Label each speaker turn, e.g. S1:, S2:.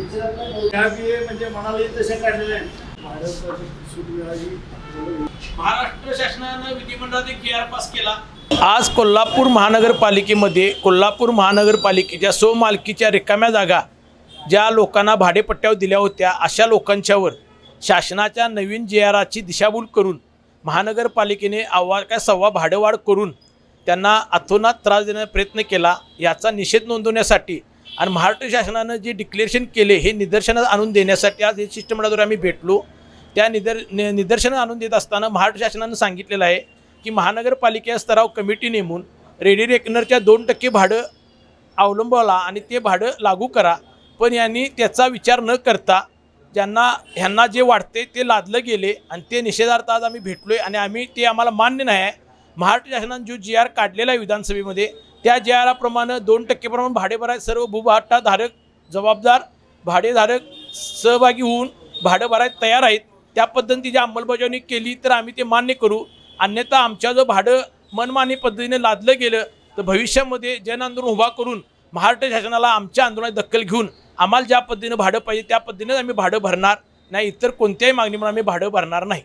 S1: म्हणजे म्हणाले तशा काढलेल्या आहेत?
S2: महाराष्ट्र शासनानं विधिमंडळात एक आर पास केला. आज कोल्हापूर महानगरपालिकेमध्ये कोल्हापूर महानगरपालिकेच्या स्वमालकीच्या रिकाम्या जागा ज्या लोकांना भाडेपट्ट्यावर दिल्या होत्या अशा लोकांच्यावर शासनाच्या नवीन जे आराची दिशाभूल करून महानगरपालिकेने अव्वा काय सव्वा भाडेवाढ करून त्यांना अथोनात त्रास देण्याचा प्रयत्न केला याचा निषेध नोंदवण्यासाठी आणि महाराष्ट्र शासनानं जे डिक्लेरेशन केले हे निदर्शनात आणून देण्यासाठी आज हे शिष्टमंडळाद्वारे आम्ही भेटलो त्या निदर निदर्शनं आणून देत असताना महाराष्ट्र शासनानं सांगितलेलं आहे की महानगरपालिका स्तराव कमिटी नेमून रेडी रेकनरच्या दोन टक्के भाडं अवलंबवला आणि ते भाडं लागू करा. पण यांनी त्याचा विचार न करता ज्यांना ह्यांना जे वाटते ते लादलं गेले आणि ते निषेधार्थ आज आम्ही भेटलो आहे आणि आम्ही ते आम्हाला मान्य नाही आहे. महाराष्ट्र शासनानं जो जी आर काढलेला आहे विधानसभेमध्ये त्या जी आराप्रमाणे दोन टक्केप्रमाणे भाडे भरायला सर्व भूभाटाधारक जबाबदार भाडेधारक सहभागी होऊन भाडं भरायला तयार आहेत. त्या पद्धतीची अंमलबजावणी केली तर आम्ही ते मान्य करू. अन्यथा आमच्या जो भाडं मनमानी पद्धतीने लादलं गेलं तर भविष्यामध्ये जन आंदोलन उभा करून महाराष्ट्र शासनाला आमच्या आंदोलनात दखल घेऊन आम्हाला ज्या पद्धतीनं भाडं पाहिजे त्या पद्धतीनेच आम्ही भाडं भरणार. नाही इतर कोणत्याही मागणीमुळे आम्ही भाडं भरणार नाही.